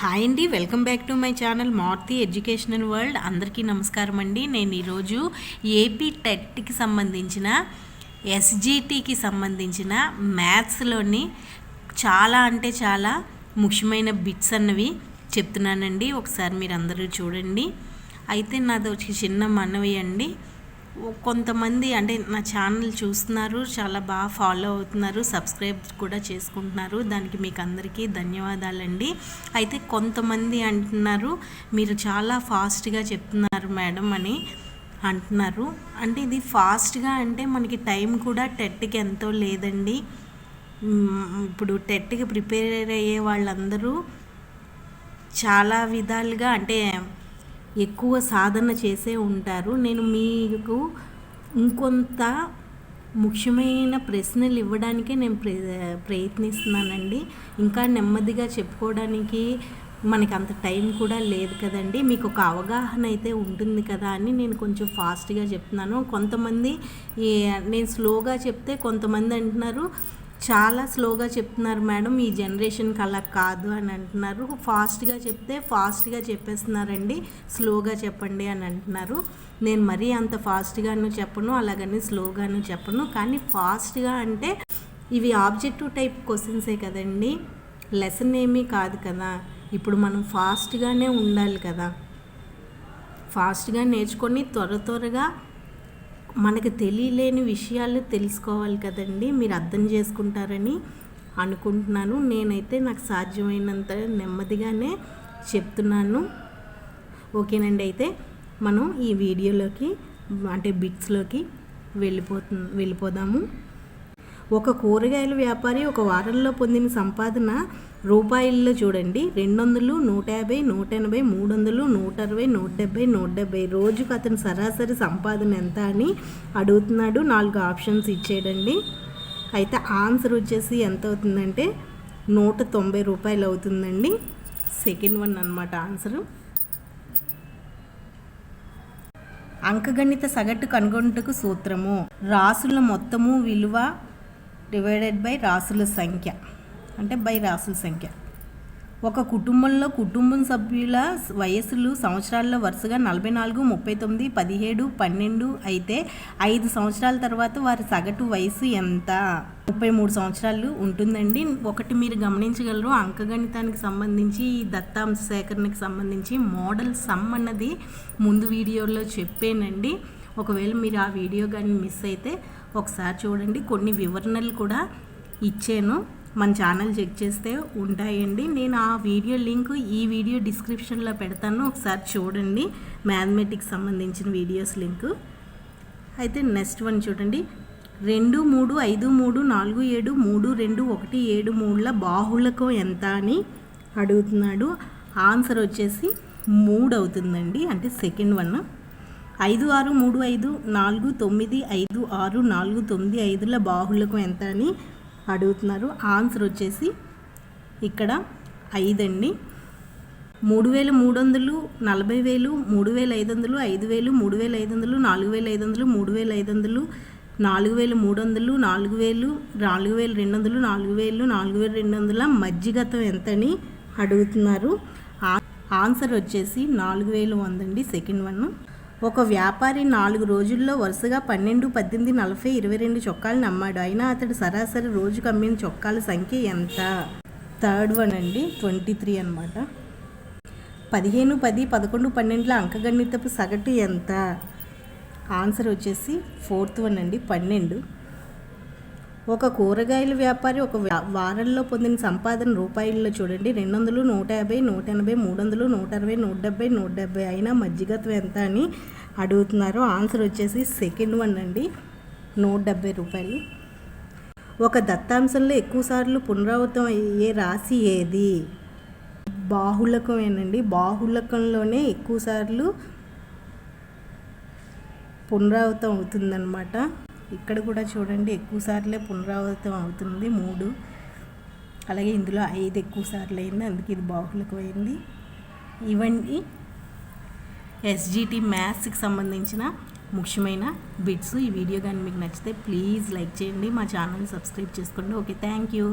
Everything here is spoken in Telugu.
హాయ్ అండి welcome back to my channel Marthi educational world అందరికీ నమస్కారం అండి. నేను ఈరోజు ఏపీ టెట్కి సంబంధించిన ఎస్జిటికి సంబంధించిన మ్యాథ్స్లోని చాలా అంటే చాలా ముఖ్యమైన బిట్స్ అన్నవి చెప్తున్నానండి. ఒకసారి మీరు అందరూ చూడండి. అయితే నాది ఒక చిన్న మనవి అండి. కొంతమంది అంటే నా ఛానల్ చూస్తున్నారు చాలా బాగా ఫాలో అవుతున్నారు సబ్స్క్రైబ్ కూడా చేసుకుంటున్నారు. దానికి మీకు అందరికీ ధన్యవాదాలండి. అయితే కొంతమంది అంటున్నారు మీరు చాలా ఫాస్ట్గా చెప్తున్నారు మేడం అని అంటున్నారు. అంటే ఇది ఫాస్ట్గా అంటే మనకి టైం కూడా టెట్కి ఎంతో లేదండి. ఇప్పుడు టెట్కి ప్రిపేర్ అయ్యే వాళ్ళందరూ చాలా విధాలుగా అంటే ఎక్కువ సాధన చేసే ఉంటారు. నేను మీకు ఇంకొంత ముఖ్యమైన ప్రశ్నలు ఇవ్వడానికే నేను ప్ర ప్రయత్నిస్తున్నానండి. ఇంకా నెమ్మదిగా చెప్పుకోవడానికి మనకి అంత టైం కూడా లేదు కదండి. మీకు ఒక అవగాహన అయితే ఉంటుంది కదా అని నేను కొంచెం ఫాస్ట్గా చెప్తున్నాను. కొంతమంది నేను స్లోగా చెప్తే కొంతమంది అంటున్నారు చాలా స్లోగా చెప్తున్నారు మేడం ఈ జనరేషన్కి అలా కాదు అని అంటున్నారు. ఫాస్ట్గా చెప్తే ఫాస్ట్గా చెప్పేస్తున్నారండి స్లోగా చెప్పండి అని అంటున్నారు. నేను మరీ అంత ఫాస్ట్గాను చెప్పను అలాగని స్లోగాను చెప్పను. కానీ ఫాస్ట్గా అంటే ఇవి ఆబ్జెక్టివ్ టైప్ క్వశ్చన్సే కదండి. లెసన్ ఏమీ కాదు కదా. ఇప్పుడు మనం ఫాస్ట్గానే ఉండాలి కదా. ఫాస్ట్గా నేర్చుకొని త్వర త్వరగా మనకు తెలియలేని విషయాలు తెలుసుకోవాలి కదండి. మీరు అర్థం చేసుకుంటారని అనుకుంటున్నాను. నేనైతే నాకు సాధ్యమైనంత నెమ్మదిగానే చెప్తున్నాను. ఓకేనండి. అయితే మనం ఈ వీడియోలోకి అంటే బిట్స్లోకి వెళ్ళిపోతు వెళ్ళిపోదాము. ఒక కూరగాయల వ్యాపారి ఒక వారంలో పొందిన సంపాదన రూపాయల్లో చూడండి. రెండు వందలు నూట యాభై నూట ఎనభై మూడు వందలు నూట అరవై నూట డెబ్బై నూట డెబ్బై రోజుకు అతని సరాసరి సంపాదన ఎంత అని అడుగుతున్నాడు. నాలుగు ఆప్షన్స్ ఇచ్చేయడండి. అయితే ఆన్సర్ వచ్చేసి ఎంత అవుతుందంటే నూట తొంభై రూపాయలు అవుతుందండి. సెకండ్ వన్ అనమాట ఆన్సరు. అంకగణిత సగటు కనుగొనుటకు సూత్రము. రాసుల మొత్తము విలువ డివైడెడ్ బై రాసుల సంఖ్య. అంటే బై రాసుల సంఖ్య. ఒక కుటుంబంలో కుటుంబం సభ్యుల వయస్సులు సంవత్సరాల్లో వరుసగా నలభై నాలుగు ముప్పై తొమ్మిది పదిహేడు పన్నెండు అయితే ఐదు సంవత్సరాల తర్వాత వారి సగటు వయసు ఎంత? ముప్పై మూడు సంవత్సరాలు ఉంటుందండి. ఒకటి మీరు గమనించగలరు. అంకగణితానికి సంబంధించి ఈ దత్తాంశ సేకరణకి సంబంధించి మోడల్ సమ్ అన్నది ముందు వీడియోలో చెప్పానండి. ఒకవేళ మీరు ఆ వీడియో కానీ మిస్ అయితే ఒకసారి చూడండి. కొన్ని వివరణలు కూడా ఇచ్చాను. మన ఛానల్ చెక్ చేస్తే ఉంటాయండి. నేను ఆ వీడియో లింక్ ఈ వీడియో డిస్క్రిప్షన్లో పెడతాను. ఒకసారి చూడండి. మ్యాథమెటిక్స్ సంబంధించిన వీడియోస్ లింక్. అయితే నెక్స్ట్ వన్ చూడండి. రెండు మూడు ఐదు మూడు నాలుగు ఏడు మూడు రెండు ఒకటి ఏడు మూడుల బాహుళకం ఎంత అని అడుగుతున్నాడు. ఆన్సర్ వచ్చేసి మూడు అవుతుందండి. అంటే సెకండ్ వన్. ఐదు ఆరు మూడు ఐదు నాలుగు తొమ్మిది ఐదు ఆరు నాలుగు తొమ్మిది ఐదుల బాహుళ్ళకు ఎంత అని అడుగుతున్నారు. ఆన్సర్ వచ్చేసి ఇక్కడ ఐదండి. మూడు వేల మూడు వందలు నలభై వేలు మూడు వేల ఐదు వందలు ఐదు వేలు మూడు వేల ఐదు వందలు నాలుగు వేల ఐదు వందలు మూడు వేల ఐదు వందలు నాలుగు వేల మూడు వందలు నాలుగు వేలు నాలుగు వేల రెండు వందలు నాలుగు వేలు నాలుగు వేల రెండు వందల మజ్జిగతం ఎంతని అడుగుతున్నారు. ఆన్సర్ వచ్చేసి నాలుగు వేలు వందండి సెకండ్ వన్. ఒక వ్యాపారి నాలుగు రోజుల్లో వరుసగా పన్నెండు పద్దెనిమిది నలభై ఇరవై రెండు చొక్కాలను అమ్మాడు అయినా అతడు సరాసరి రోజుకు అమ్మిన చొక్కాల సంఖ్య ఎంత? థర్డ్ వన్ అండి ట్వంటీ త్రీ అనమాట పదిహేను పది పదకొండు పన్నెండుల అంకగణితపు సగటు ఎంత? ఆన్సర్ వచ్చేసి ఫోర్త్ వన్ అండి పన్నెండు. ఒక కూరగాయల వ్యాపారి ఒక వారంలో పొందిన సంపాదన రూపాయల్లో చూడండి. రెండు వందలు నూట యాభై నూట ఎనభై మూడు వందలు నూట అరవై నూట డెబ్బై నూట డెబ్బై అయినా మజ్జిగత్వం ఎంత అని అడుగుతున్నారు ఆన్సర్ వచ్చేసి సెకండ్ వన్ అండి. నూట డెబ్బై రూపాయలు. ఒక దత్తాంశంలో ఎక్కువసార్లు పునరావృతం అయ్యే రాశి ఏది? బాహుళకమేనండి బాహుళకంలోనే ఎక్కువసార్లు పునరావృతం అవుతుందన్నమాట ఇక్కడ కూడా చూడండి ఎక్కువ సార్లే పునరావృతం అవుతుంది. మూడు అలాగే ఇందులో ఐదు ఎక్కువ సార్లు అయింది అందుకే ఇది బాహులకు అయింది ఇవన్నీ ఎస్జిటి మ్యాథ్స్కి సంబంధించిన ముఖ్యమైన బిట్స్ ఈ వీడియో కానీ మీకు నచ్చితే ప్లీజ్ లైక్ చేయండి. మా ఛానల్ సబ్స్క్రైబ్ చేసుకోండి. Okay thank you.